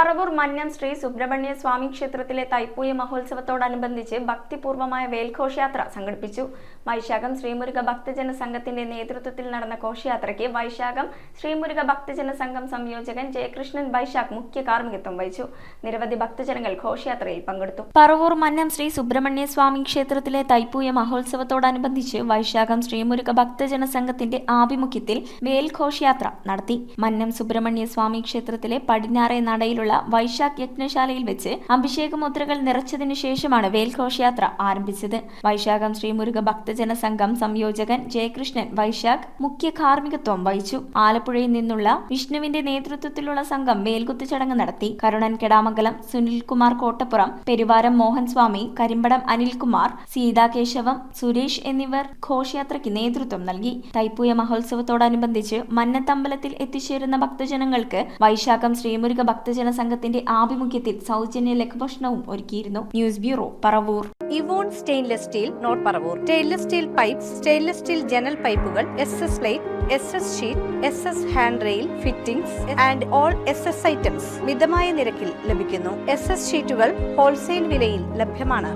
പറവൂർ മന്നം ശ്രീ സുബ്രഹ്മണ്യ സ്വാമി ക്ഷേത്രത്തിലെ തൈപ്പൂയ മഹോത്സവത്തോടനുബന്ധിച്ച് ഭക്തിപൂർവമായ വേൽഘോഷയാത്ര സംഘടിപ്പിച്ചു. വൈശാഖം ശ്രീമുരുക ഭക്തജന സംഘത്തിന്റെ നേതൃത്വത്തിൽ നടന്ന ഘോഷയാത്രയ്ക്ക് വൈശാഖം ശ്രീമുരുക ഭക്തജന സംഘം സംയോജകൻ ജയകൃഷ്ണൻ വൈശാഖ് മുഖ്യ കാർമ്മികത്വം വഹിച്ചു. നിരവധി ഭക്തജനങ്ങൾ ഘോഷയാത്രയിൽ പങ്കെടുത്തു. പറവൂർ മന്നം ശ്രീ സുബ്രഹ്മണ്യ സ്വാമി ക്ഷേത്രത്തിലെ തൈപ്പൂയ മഹോത്സവത്തോടനുബന്ധിച്ച് വൈശാഖം ശ്രീമുരുക ഭക്തജന സംഘത്തിന്റെ ആഭിമുഖ്യത്തിൽ വേൽഘോഷയാത്ര നടത്തി. മന്നം സുബ്രഹ്മണ്യ സ്വാമി ക്ഷേത്രത്തിലെ പടിഞ്ഞാറേ നടയിലുള്ള വൈശാഖ് യജ്ഞശാലയിൽ വെച്ച് അഭിഷേക മുദ്രകൾ നിറച്ചതിനു ശേഷമാണ് വേൽഘോഷയാത്ര ആരംഭിച്ചത്. വൈശാഖം ശ്രീമുരുക ഭക്തജന സംഘം സംയോജകൻ ജയകൃഷ്ണൻ വൈശാഖ് മുഖ്യ കാർമ്മികത്വം വഹിച്ചു. ആലപ്പുഴയിൽ നിന്നുള്ള വിഷ്ണുവിന്റെ നേതൃത്വത്തിലുള്ള സംഘം വേൽകുത്ത് ചടങ്ങ് നടത്തി. കരുണൻ കെടാമംഗലം സുനിൽകുമാർ കോട്ടപ്പുറം പെരുവാരം മോഹൻ സ്വാമി കരിമ്പടം അനിൽകുമാർ സീതാകേശവം സുരേഷ് എന്നിവർ ഘോഷയാത്രയ്ക്ക് നേതൃത്വം നൽകി. തൈപ്പൂയ മഹോത്സവത്തോടനുബന്ധിച്ച് മന്നത്തമ്പലത്തിൽ എത്തിച്ചേരുന്ന ഭക്തജനങ്ങൾക്ക് വൈശാഖം ശ്രീമുരുക ഭക്തജന സംഘത്തിന്റെ ആഭിമുഖ്യത്തിൽ സൗജന്യ ലഘുഭക്ഷണവും ഒരുക്കിയിരുന്നു news bureau Paravur. ഇവോൺ stainless steel note Paravur. Stainless steel pipe stainless steel ജനൽ പൈപ്പുകൾ S S plate S S sheet S S handrail fittings and all S S items മിതമായ നിരക്കിൽ ലഭിക്കുന്നു. എസ് എസ് ഷീറ്റുകൾ ഹോൾസെയിൽ വിലയിൽ ലഭ്യമാണ്.